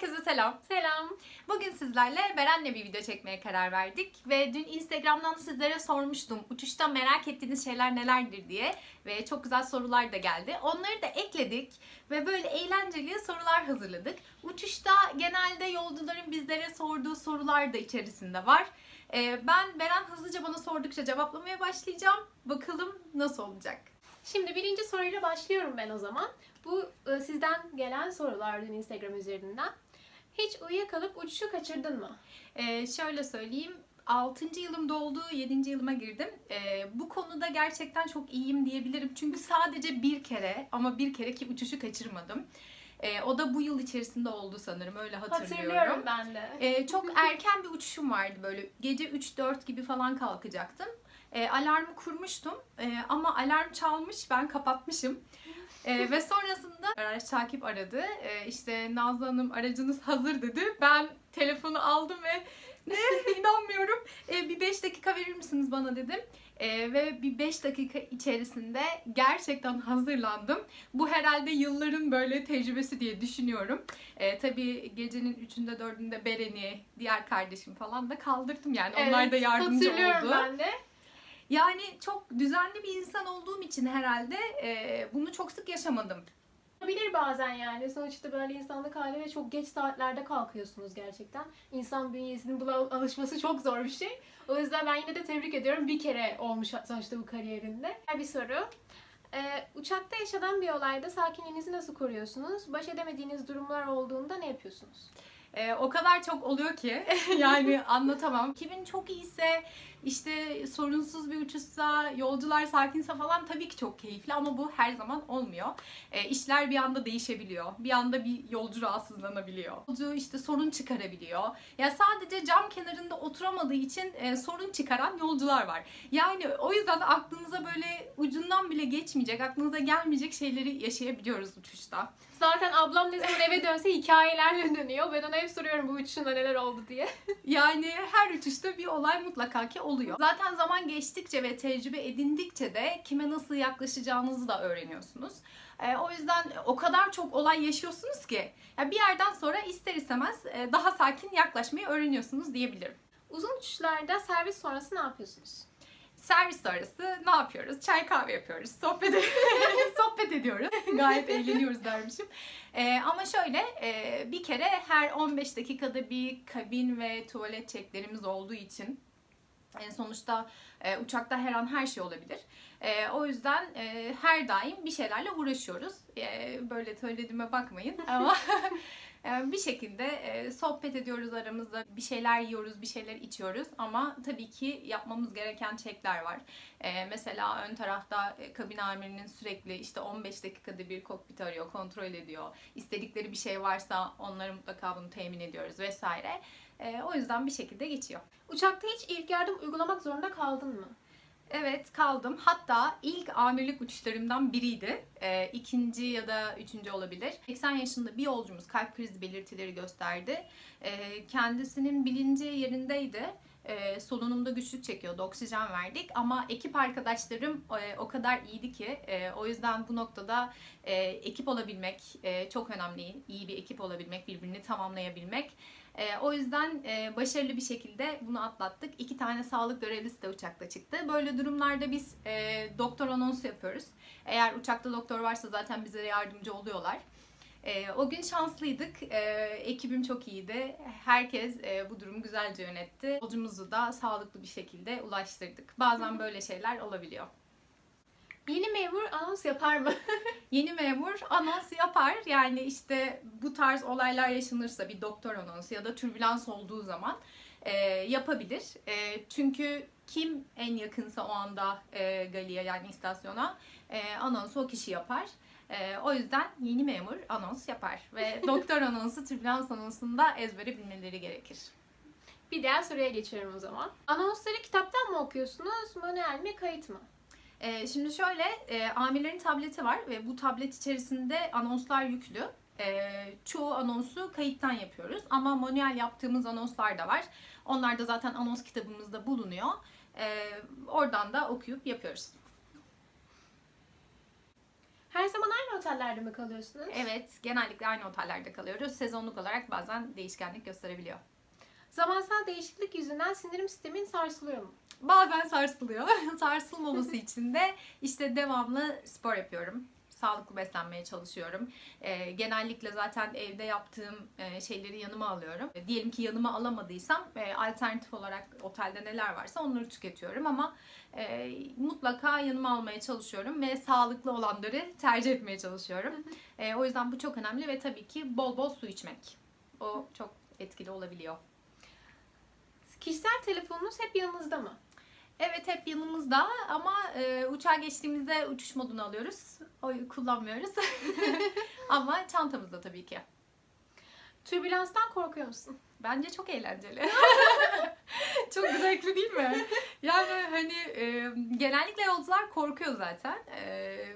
Herkese selam. Selam. Bugün sizlerle Beren'le bir video çekmeye karar verdik. Ve dün Instagram'dan sizlere sormuştum. Uçuşta merak ettiğiniz şeyler nelerdir diye. Ve çok güzel sorular da geldi. Onları da ekledik. Ve böyle eğlenceli sorular hazırladık. Uçuşta genelde yolcuların bizlere sorduğu sorular da içerisinde var. Ee, ben Beren hızlıca bana sordukça cevaplamaya başlayacağım. Bakalım nasıl olacak. Şimdi birinci soruyla başlıyorum ben o zaman. Bu e, sizden gelen sorular dün Instagram üzerinden. Hiç uyuyakalıp uçuşu kaçırdın mı? Ee, şöyle söyleyeyim. 6. yılımda oldu, 7. yılıma girdim. Ee, bu konuda gerçekten çok iyiyim diyebilirim. Çünkü sadece bir kere ama bir kere ki uçuşu kaçırmadım. Ee, o da bu yıl içerisinde oldu sanırım öyle hatırlıyorum. Hatırlıyorum ben de. Ee, çok erken bir uçuşum vardı böyle. Gece 3-4 gibi falan kalkacaktım. Ee, alarmı kurmuştum Ee, ama alarm çalmış ben kapatmışım. Ee, ve sonrasında araç takip aradı. Ee, işte Nazlı Hanım aracınız hazır dedi. Ben telefonu aldım ve ne inanmıyorum. Ee, bir 5 dakika verir misiniz bana dedim. Ee, ve bir 5 dakika içerisinde gerçekten hazırlandım. Bu herhalde yılların böyle tecrübesi diye düşünüyorum. Ee, tabii gecenin 3'ünde 4'ünde Beren'i, diğer kardeşim falan da kaldırdım yani. Onlar da Evet, yardımcı Hatırlıyorum oldu. ben de. Yani çok düzenli bir insan olduğum için herhalde e, bunu çok sık yaşamadım. Olabilir bazen yani. Sonuçta böyle insanlık hali ve çok geç saatlerde kalkıyorsunuz gerçekten. İnsan bünyesinin buna alışması çok zor bir şey. O yüzden ben yine de tebrik ediyorum. Bir kere olmuş sonuçta bu kariyerinde. Bir soru. Ee, uçakta yaşanan bir olayda sakinliğinizi nasıl koruyorsunuz? Baş edemediğiniz durumlar olduğunda ne yapıyorsunuz? E, o kadar çok oluyor ki yani anlatamam. Kimin çok iyiyse işte sorunsuz bir uçuşsa, yolcular sakinse falan tabii ki çok keyifli ama bu her zaman olmuyor. E, işler bir anda değişebiliyor. Bir anda bir yolcu rahatsızlanabiliyor. Yolcu işte sorun çıkarabiliyor. Ya sadece cam kenarında oturamadığı için e, sorun çıkaran yolcular var. Yani o yüzden aklınıza böyle ucundan bile geçmeyecek, aklınıza gelmeyecek şeyleri yaşayabiliyoruz uçuşta. Zaten ablam ne zaman eve dönse hikayelerle dönüyor. Ben ona hep soruyorum bu uçuşunda neler oldu diye. Yani her uçuşta bir olay mutlaka ki oluyor. Zaten zaman geçtikçe ve tecrübe edindikçe de kime nasıl yaklaşacağınızı da öğreniyorsunuz. Ee, o yüzden o kadar çok olay yaşıyorsunuz ki ya bir yerden sonra ister istemez e, daha sakin yaklaşmayı öğreniyorsunuz diyebilirim. Uzun uçuşlarda servis sonrası ne yapıyorsunuz? Servis sonrası ne yapıyoruz? Çay kahve yapıyoruz, sohbet, sohbet ediyoruz. Gayet eğleniyoruz dermişim. Ee, ama şöyle e, bir kere her 15 dakikada bir kabin ve tuvalet çeklerimiz olduğu için en sonuçta e, uçakta her an her şey olabilir. E, o yüzden e, her daim bir şeylerle uğraşıyoruz. E, böyle söylediğime bakmayın ama e, bir şekilde e, sohbet ediyoruz aramızda. Bir şeyler yiyoruz, bir şeyler içiyoruz ama tabii ki yapmamız gereken çekler var. E, mesela ön tarafta e, kabin amirinin sürekli işte 15 dakikada bir kokpit arıyor, kontrol ediyor. İstedikleri bir şey varsa onlara mutlaka bunu temin ediyoruz vesaire. E, o yüzden bir şekilde geçiyor. Uçakta hiç ilk yardım uygulamak zorunda kaldın mı? Evet kaldım. Hatta ilk amirlik uçuşlarımdan biriydi. Ee, ikinci ya da üçüncü olabilir. 80 yaşında bir yolcumuz kalp krizi belirtileri gösterdi. Ee, kendisinin bilinci yerindeydi. Ee, solunumda güçlük çekiyordu. Oksijen verdik. Ama ekip arkadaşlarım e, o kadar iyiydi ki. e, o yüzden bu noktada e, ekip olabilmek e, çok önemli. İyi bir ekip olabilmek, birbirini tamamlayabilmek. E, o yüzden e, başarılı bir şekilde bunu atlattık. İki tane sağlık görevlisi de uçakta çıktı. Böyle durumlarda biz e, doktor anonsu yapıyoruz. Eğer uçakta doktor varsa zaten bize yardımcı oluyorlar. E, o gün şanslıydık. E, ekibim çok iyiydi. Herkes e, bu durumu güzelce yönetti. Yolcumuzu da sağlıklı bir şekilde ulaştırdık. Bazen böyle şeyler olabiliyor. Yeni memur anons yapar mı? Yeni memur anons yapar. Yani işte bu tarz olaylar yaşanırsa bir doktor anonsu ya da türbülans olduğu zaman e, yapabilir. E, çünkü kim en yakınsa o anda e, galiye yani istasyona e, anonsu o kişi yapar. E, o yüzden yeni memur anons yapar ve doktor anonsu türbülans anonsunda ezbere bilmeleri gerekir. Bir diğer soruya geçiyorum o zaman. Anonsları kitaptan mı okuyorsunuz, manuel mi, kayıt mı? Ee, şimdi şöyle, e, amirlerin tableti var ve bu tablet içerisinde anonslar yüklü. Ee, çoğu anonsu kayıttan yapıyoruz ama manuel yaptığımız anonslar da var. Onlar da zaten anons kitabımızda bulunuyor. Ee, oradan da okuyup yapıyoruz. Her zaman aynı otellerde mi kalıyorsunuz? Evet, genellikle aynı otellerde kalıyoruz. Sezonluk olarak bazen değişkenlik gösterebiliyor. Zamansal değişiklik yüzünden sindirim sistemin sarsılıyor mu? Bazen sarsılıyor. Sarsılmaması için de işte devamlı spor yapıyorum. Sağlıklı beslenmeye çalışıyorum. Ee, genellikle zaten evde yaptığım e, şeyleri yanıma alıyorum. E, diyelim ki yanıma alamadıysam e, alternatif olarak otelde neler varsa onları tüketiyorum ama e, mutlaka yanıma almaya çalışıyorum ve sağlıklı olanları tercih etmeye çalışıyorum. E, o yüzden bu çok önemli ve tabii ki bol bol su içmek. O çok etkili olabiliyor. Kişisel telefonunuz hep yanınızda mı? Evet hep yanımızda ama e, uçağa geçtiğimizde uçuş modunu alıyoruz. O kullanmıyoruz. ama çantamızda tabii ki. Türbülanstan korkuyor musun? Bence çok eğlenceli. çok zevkli değil mi? Yani hani e, genellikle yolcular korkuyor zaten E,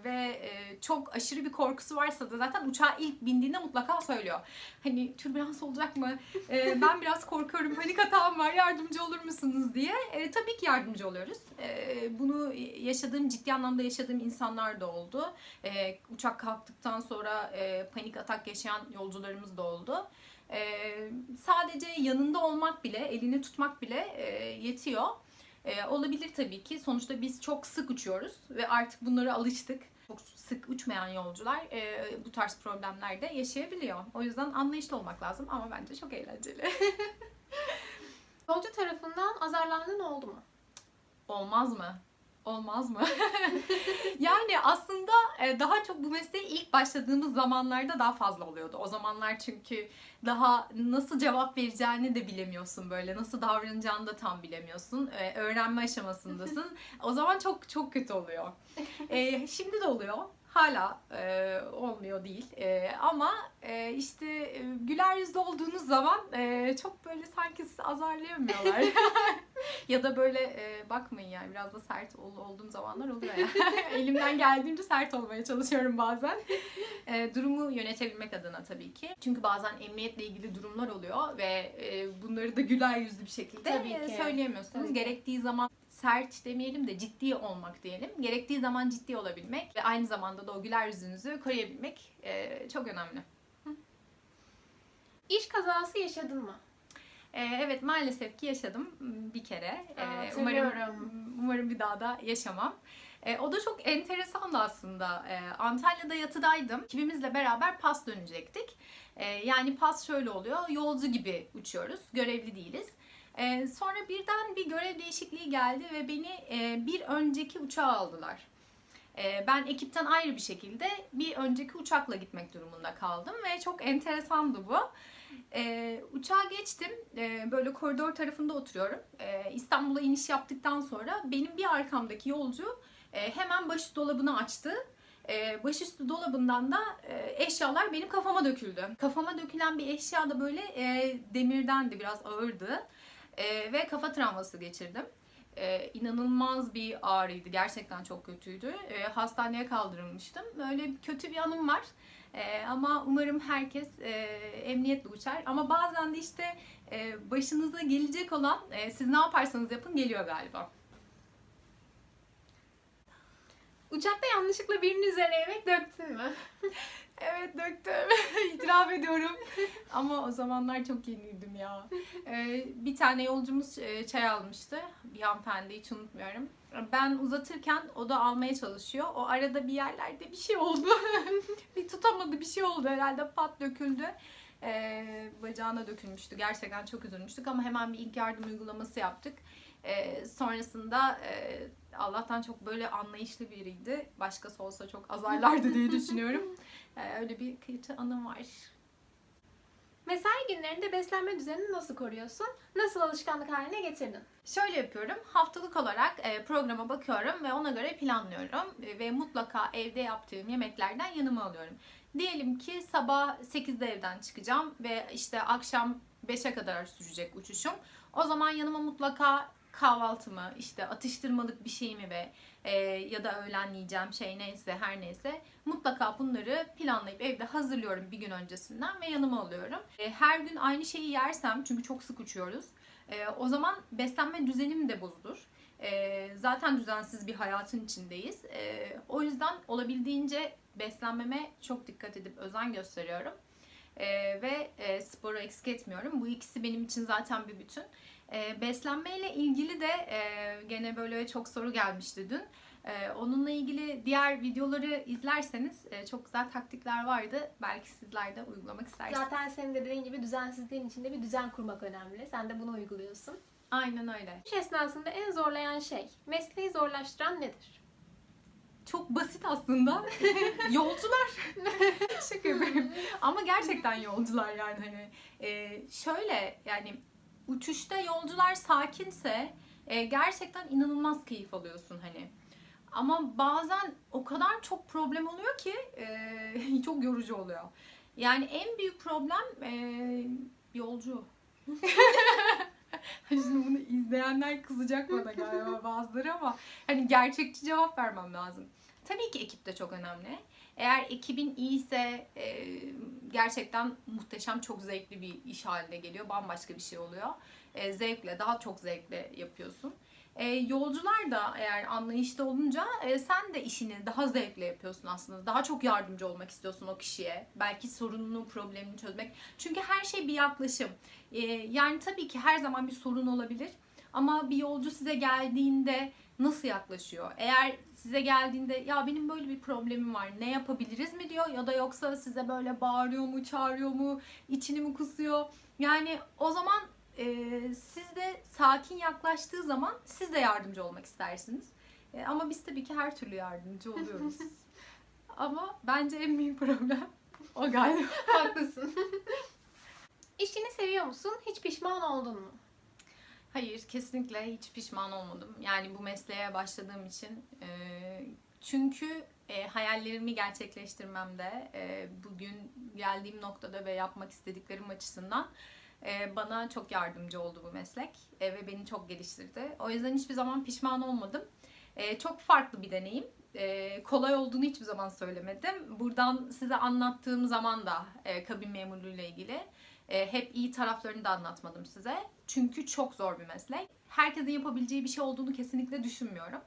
ve e, çok aşırı bir korkusu varsa da zaten uçağa ilk bindiğinde mutlaka söylüyor. Hani türbülans olacak mı? E, ben biraz korkuyorum, panik atağım var, yardımcı olur musunuz diye. E, tabii ki yardımcı oluyoruz. E, bunu yaşadığım, ciddi anlamda yaşadığım insanlar da oldu. E, uçak kalktıktan sonra e, panik atak yaşayan yolcularımız da oldu. Ee, sadece yanında olmak bile, elini tutmak bile e, yetiyor. Ee, olabilir tabii ki. Sonuçta biz çok sık uçuyoruz ve artık bunlara alıştık. Çok sık uçmayan yolcular e, bu tarz problemler de yaşayabiliyor. O yüzden anlayışlı olmak lazım ama bence çok eğlenceli. Yolcu tarafından azarlandığın oldu mu? Olmaz mı? Olmaz mı? yani aslında e, daha çok bu mesleğe ilk başladığımız zamanlarda daha fazla oluyordu. O zamanlar çünkü daha nasıl cevap vereceğini de bilemiyorsun böyle. Nasıl davranacağını da tam bilemiyorsun. E, öğrenme aşamasındasın. o zaman çok çok kötü oluyor. E, şimdi de oluyor. Hala e, olmuyor değil. E, ama e, işte e, güler yüzlü olduğunuz zaman e, çok böyle sanki sizi azarlayamıyorlar. ya da böyle e, bakmayın yani biraz da sert ol, olduğum zamanlar oluyor ya. Elimden geldiğince sert olmaya çalışıyorum bazen. E, durumu yönetebilmek adına tabii ki. Çünkü bazen emniyetle ilgili durumlar oluyor ve e, bunları da güler yüzlü bir şekilde Tabii e, ki. söyleyemiyorsunuz. Tabii. Gerektiği zaman sert demeyelim de ciddi olmak diyelim. Gerektiği zaman ciddi olabilmek ve aynı zamanda da o güler yüzünüzü koruyabilmek e, çok önemli. İş kazası yaşadın mı? Ee, evet maalesef ki yaşadım bir kere. Ee, umarım umarım bir daha da yaşamam. Ee, o da çok enteresandı aslında. Ee, Antalya'da yatıdaydım. Ekibimizle beraber pas dönecektik. Yani pas şöyle oluyor. Yolcu gibi uçuyoruz. Görevli değiliz. Sonra birden bir görev değişikliği geldi ve beni e, bir önceki uçağa aldılar. Ben ekipten ayrı bir şekilde bir önceki uçakla gitmek durumunda kaldım ve çok enteresandı bu. Ee, uçağa geçtim. Ee, böyle koridor tarafında oturuyorum. Ee, İstanbul'a iniş yaptıktan sonra benim bir arkamdaki yolcu e, hemen başüstü dolabını açtı. Ee, başüstü dolabından da e, eşyalar benim kafama döküldü. Kafama dökülen bir eşya da böyle e, demirdendi, biraz ağırdı. E, ve kafa travması geçirdim. E, inanılmaz bir ağrıydı. Gerçekten çok kötüydü. E, hastaneye kaldırılmıştım. Böyle kötü bir anım var. E, ama umarım herkes e, emniyetle uçar. Ama bazen de işte e, başınıza gelecek olan e, siz ne yaparsanız yapın geliyor galiba. Uçakta yanlışlıkla birinin üzerine yemek döktün mü? Evet döktüm. İtiraf ediyorum. Ama o zamanlar çok yeniydim ya. Ee, bir tane yolcumuz e, çay almıştı. Bir hanımefendi hiç unutmuyorum. Ben uzatırken o da almaya çalışıyor. O arada bir yerlerde bir şey oldu. bir tutamadı bir şey oldu herhalde pat döküldü. Ee, bacağına dökülmüştü. Gerçekten çok üzülmüştük ama hemen bir ilk yardım uygulaması yaptık. Ee, sonrasında e, Allah'tan çok böyle anlayışlı biriydi. Başkası olsa çok azarlardı diye düşünüyorum. Ee, öyle bir kötü anım var. Mesai günlerinde beslenme düzenini nasıl koruyorsun? Nasıl alışkanlık haline getirdin? Şöyle yapıyorum. Haftalık olarak e, programa bakıyorum ve ona göre planlıyorum. Ve mutlaka evde yaptığım yemeklerden yanıma alıyorum. Diyelim ki sabah 8'de evden çıkacağım ve işte akşam 5'e kadar sürecek uçuşum. O zaman yanıma mutlaka kahvaltımı, işte atıştırmalık bir şeyimi ve e, ya da öğlen yiyeceğim şey neyse her neyse mutlaka bunları planlayıp evde hazırlıyorum bir gün öncesinden ve yanıma alıyorum. E, her gün aynı şeyi yersem çünkü çok sık uçuyoruz. e, o zaman beslenme düzenim de bozulur. E, zaten düzensiz bir hayatın içindeyiz. E, o yüzden olabildiğince beslenmeme çok dikkat edip özen gösteriyorum. Ee, ve e, sporu eksik etmiyorum. Bu ikisi benim için zaten bir bütün. Ee, beslenmeyle ilgili de e, gene böyle çok soru gelmişti dün. Ee, onunla ilgili diğer videoları izlerseniz e, çok güzel taktikler vardı. Belki sizler de uygulamak istersiniz. Zaten senin de dediğin gibi düzensizliğin içinde bir düzen kurmak önemli. Sen de bunu uyguluyorsun. Aynen öyle. İş esnasında en zorlayan şey, mesleği zorlaştıran nedir? Çok basit aslında. yolcular. Şaka yapıyorum. Ama gerçekten yolcular yani hani. e, şöyle yani uçuşta yolcular sakinse e, gerçekten inanılmaz keyif alıyorsun hani. Ama bazen o kadar çok problem oluyor ki e, çok yorucu oluyor. Yani en büyük problem e, yolcu. Şimdi bunu izleyenler kızacak bana galiba bazıları ama hani gerçekçi cevap vermem lazım. Tabii ki ekip de çok önemli. Eğer ekibin iyiyse e, gerçekten muhteşem, çok zevkli bir iş haline geliyor. Bambaşka bir şey oluyor. E, zevkle, daha çok zevkle yapıyorsun. E, yolcular da eğer anlayışta olunca e, sen de işini daha zevkle yapıyorsun aslında. Daha çok yardımcı olmak istiyorsun o kişiye. Belki sorununu, problemini çözmek. Çünkü her şey bir yaklaşım. E, yani tabii ki her zaman bir sorun olabilir. Ama bir yolcu size geldiğinde nasıl yaklaşıyor? Eğer size geldiğinde ya benim böyle bir problemim var ne yapabiliriz mi diyor ya da yoksa size böyle bağırıyor mu çağırıyor mu içini mi kusuyor? Yani o zaman e, siz de sakin yaklaştığı zaman siz de yardımcı olmak istersiniz. E, ama biz tabii ki her türlü yardımcı oluyoruz. ama bence en büyük problem o galiba. Haklısın. İşini seviyor musun? Hiç pişman oldun mu? Hayır, kesinlikle hiç pişman olmadım. Yani bu mesleğe başladığım için. e, çünkü e, hayallerimi gerçekleştirmemde, e, bugün geldiğim noktada ve yapmak istediklerim açısından bana çok yardımcı oldu bu meslek e, ve beni çok geliştirdi. O yüzden hiçbir zaman pişman olmadım. E, çok farklı bir deneyim. E, kolay olduğunu hiçbir zaman söylemedim. Buradan size anlattığım zaman da e, kabin memurluğuyla ilgili e, hep iyi taraflarını da anlatmadım size. Çünkü çok zor bir meslek. Herkesin yapabileceği bir şey olduğunu kesinlikle düşünmüyorum.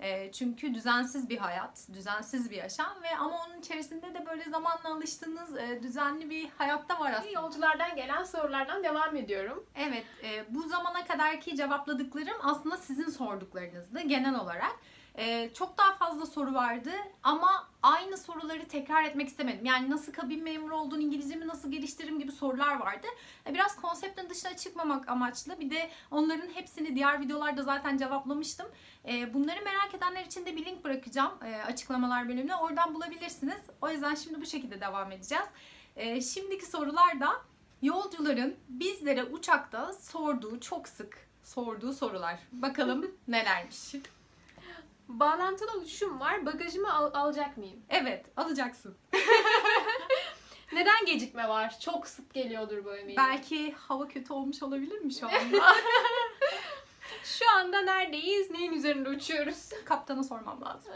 E, çünkü düzensiz bir hayat, düzensiz bir yaşam ve ama onun içerisinde de böyle zamanla alıştığınız e, düzenli bir hayatta var aslında. Yolculardan gelen sorulardan devam ediyorum. Evet, e, bu zamana kadarki cevapladıklarım aslında sizin sorduklarınızdı genel olarak. E, çok daha fazla soru vardı ama aynı soruları tekrar etmek istemedim. Yani nasıl kabin memuru olduğunu, İngilizcemi nasıl geliştiririm gibi sorular vardı. E, biraz konseptin dışına çıkmamak amaçlı. Bir de onların hepsini diğer videolarda zaten cevaplamıştım. E, bunları merak edenler için de bir link bırakacağım e, açıklamalar bölümüne. Oradan bulabilirsiniz. O yüzden şimdi bu şekilde devam edeceğiz. E, şimdiki sorular da Yolcuların bizlere uçakta sorduğu çok sık sorduğu sorular. Bakalım nelermiş. Bağlantılı uçuşum var. Bagajımı al- alacak mıyım? Evet, alacaksın. Neden gecikme var? Çok sık geliyordur bu eminim. Belki hava kötü olmuş olabilir mi şu anda? Şu anda neredeyiz? Neyin üzerinde uçuyoruz? Kaptana sormam lazım.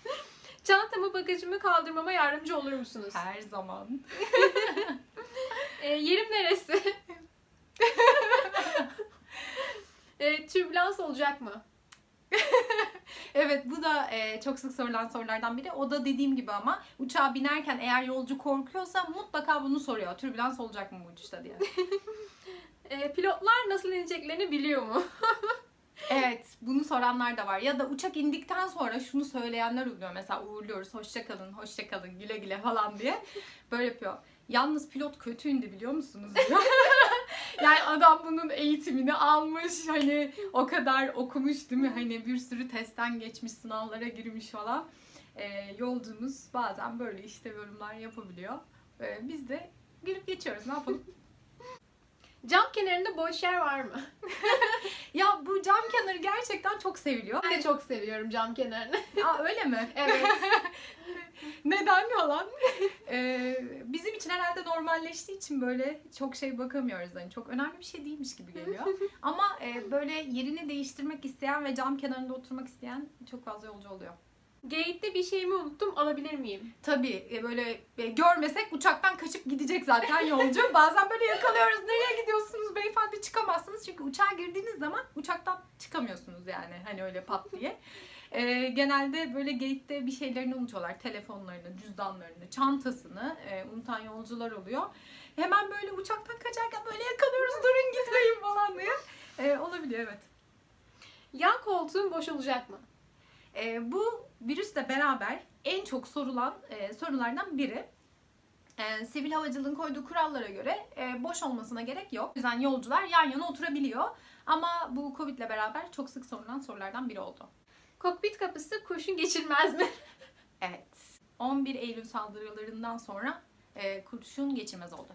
Çantamı bagajımı kaldırmama yardımcı olur musunuz? Her zaman. E, yerim neresi? e, türbülans olacak mı? Evet bu da e, çok sık sorulan sorulardan biri. O da dediğim gibi ama uçağa binerken eğer yolcu korkuyorsa mutlaka bunu soruyor. Türbülans olacak mı bu uçuşta diye. E, pilotlar nasıl ineceklerini biliyor mu? Evet, bunu soranlar da var. Ya da uçak indikten sonra şunu söyleyenler oluyor. Mesela uğurluyoruz, hoşça kalın, hoşça kalın, güle güle falan diye. Böyle yapıyor. Yalnız pilot kötü indi biliyor musunuz diyor. yani adam bunun eğitimini almış. Hani o kadar okumuş değil mi? Hani bir sürü testten geçmiş, sınavlara girmiş falan. Ee, yolcumuz bazen böyle işte yorumlar yapabiliyor. Ee, biz de gülüp geçiyoruz. Ne yapalım? Cam kenarında boş yer var mı? ya bu cam kenarı gerçekten çok seviliyor. Ben de çok seviyorum cam kenarını. Aa öyle mi? evet. Neden falan? Ee, bizim için herhalde normalleştiği için böyle çok şey bakamıyoruz. Hani çok önemli bir şey değilmiş gibi geliyor. Ama e, böyle yerini değiştirmek isteyen ve cam kenarında oturmak isteyen çok fazla yolcu oluyor. Gate'de bir şeyimi unuttum alabilir miyim? Tabii e, böyle e, görmesek uçaktan kaçıp gidecek zaten yolcu. Bazen böyle yakalıyoruz. Nereye gidiyorsunuz beyefendi çıkamazsınız çünkü uçağa girdiğiniz zaman uçaktan çıkamıyorsunuz yani hani öyle pat diye. Ee, genelde böyle gate'de bir şeylerini unutuyorlar. Telefonlarını, cüzdanlarını, çantasını e, unutan yolcular oluyor. Hemen böyle uçaktan kaçarken böyle yakalıyoruz durun gitmeyin falan diye. Ee, olabiliyor evet. Yan koltuğum boş olacak mı? E, bu virüsle beraber en çok sorulan e, sorulardan biri. E, sivil havacılığın koyduğu kurallara göre e, boş olmasına gerek yok. O yüzden yolcular yan yana oturabiliyor. Ama bu Covid ile beraber çok sık sorulan sorulardan biri oldu. Kokpit kapısı kurşun geçirmez mi? Evet. 11 Eylül saldırılarından sonra e, kurşun geçirmez oldu.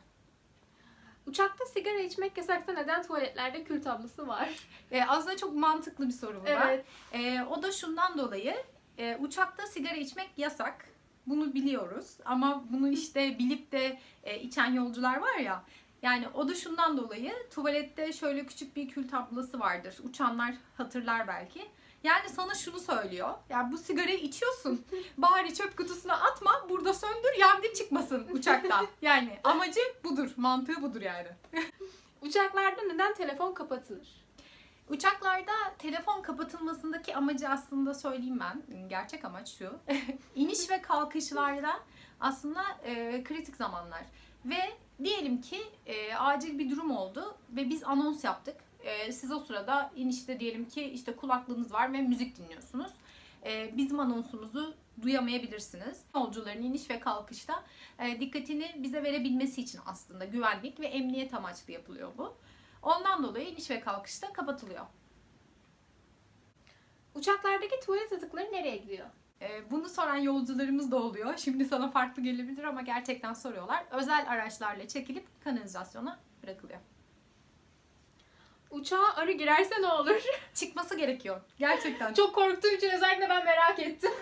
Uçakta sigara içmek yasaksa neden tuvaletlerde kül tablası var? E, aslında çok mantıklı bir soru bu var. E, o da şundan dolayı e, uçakta sigara içmek yasak. Bunu biliyoruz ama bunu işte bilip de e, içen yolcular var ya. Yani o da şundan dolayı tuvalette şöyle küçük bir kül tablası vardır. Uçanlar hatırlar belki. Yani sana şunu söylüyor. Yani bu sigarayı içiyorsun. Bari çöp kutusuna atma. Burada söndür. Yangın çıkmasın uçakta. Yani amacı budur. Mantığı budur yani. Uçaklarda neden telefon kapatılır? Uçaklarda telefon kapatılmasındaki amacı aslında söyleyeyim ben. Gerçek amaç şu. İniş ve kalkışlarda aslında e, kritik zamanlar. Ve diyelim ki e, acil bir durum oldu ve biz anons yaptık. E, siz o sırada inişte diyelim ki işte kulaklığınız var ve müzik dinliyorsunuz. E, bizim anonsumuzu duyamayabilirsiniz. Yolcuların iniş ve kalkışta e, dikkatini bize verebilmesi için aslında güvenlik ve emniyet amaçlı yapılıyor bu. Ondan dolayı iniş ve kalkışta kapatılıyor. Uçaklardaki tuvalet atıkları nereye gidiyor? Ee, Bunu soran yolcularımız da oluyor. Şimdi sana farklı gelebilir ama gerçekten soruyorlar. Özel araçlarla çekilip kanalizasyona bırakılıyor. Uçağa arı girerse ne olur? Çıkması gerekiyor. Gerçekten. Çok korktuğum için özellikle ben merak ettim.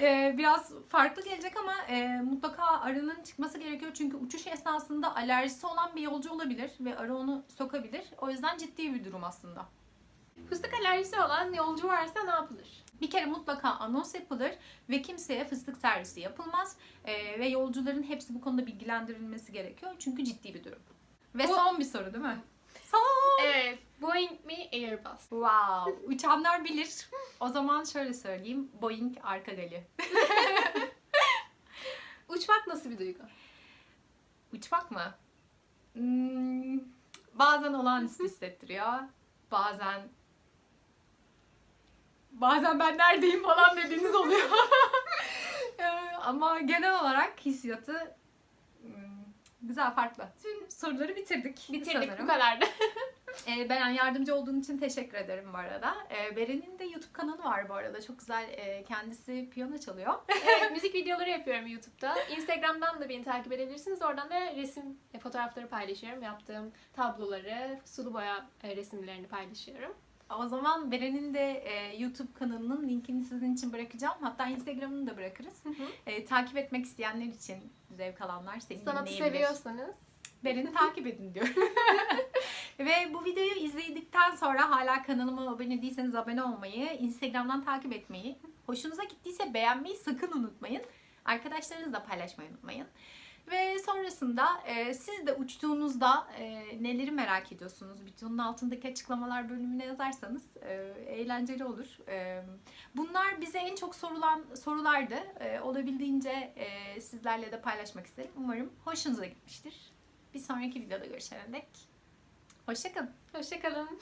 Ee, biraz farklı gelecek ama e, mutlaka arının çıkması gerekiyor. Çünkü uçuş esnasında alerjisi olan bir yolcu olabilir ve arı onu sokabilir. O yüzden ciddi bir durum aslında. Fıstık alerjisi olan yolcu varsa ne yapılır? Bir kere mutlaka anons yapılır ve kimseye fıstık servisi yapılmaz. Ee, ve yolcuların hepsi bu konuda bilgilendirilmesi gerekiyor. Çünkü ciddi bir durum. Ve Bu- son bir soru değil mi? Son! Evet. Boeing mi Airbus? Wow! Uçanlar bilir. O zaman şöyle söyleyeyim. Boeing arka gali. Uçmak nasıl bir duygu? Uçmak mı? Hmm, bazen olağanüstü hissettiriyor. Bazen bazen ben neredeyim falan dediğiniz oluyor. Ee, Ama genel olarak hissiyatı hmm, güzel farklı. Tüm soruları bitirdik. Bitirdik sanırım. bu kadardı. Ee, Beren yardımcı olduğun için teşekkür ederim bu arada. Ee, Beren'in de YouTube kanalı var bu arada. Çok güzel e, kendisi piyano çalıyor. evet, müzik videoları yapıyorum YouTube'da. Instagram'dan da beni takip edebilirsiniz. Oradan da resim e, fotoğrafları paylaşıyorum. Yaptığım tabloları, sulu boya e, resimlerini paylaşıyorum. O zaman Beren'in de e, YouTube kanalının linkini sizin için bırakacağım. Hatta Instagram'ını da bırakırız. E, takip etmek isteyenler için zevk alanlar seni Sanatı seviyorsanız Beren'i takip edin diyorum. Ve bu videoyu izledikten sonra hala kanalıma abone değilseniz abone olmayı, Instagram'dan takip etmeyi, hoşunuza gittiyse beğenmeyi sakın unutmayın. Arkadaşlarınızla paylaşmayı unutmayın. Ve sonrasında e, siz de uçtuğunuzda e, neleri merak ediyorsunuz? Videonun altındaki açıklamalar bölümüne yazarsanız e, eğlenceli olur. E, bunlar bize en çok sorulan sorulardı. E, olabildiğince e, sizlerle de paylaşmak isterim. Umarım hoşunuza gitmiştir. Bir sonraki videoda görüşene dek. Hoşçakalın. hoşçakalın.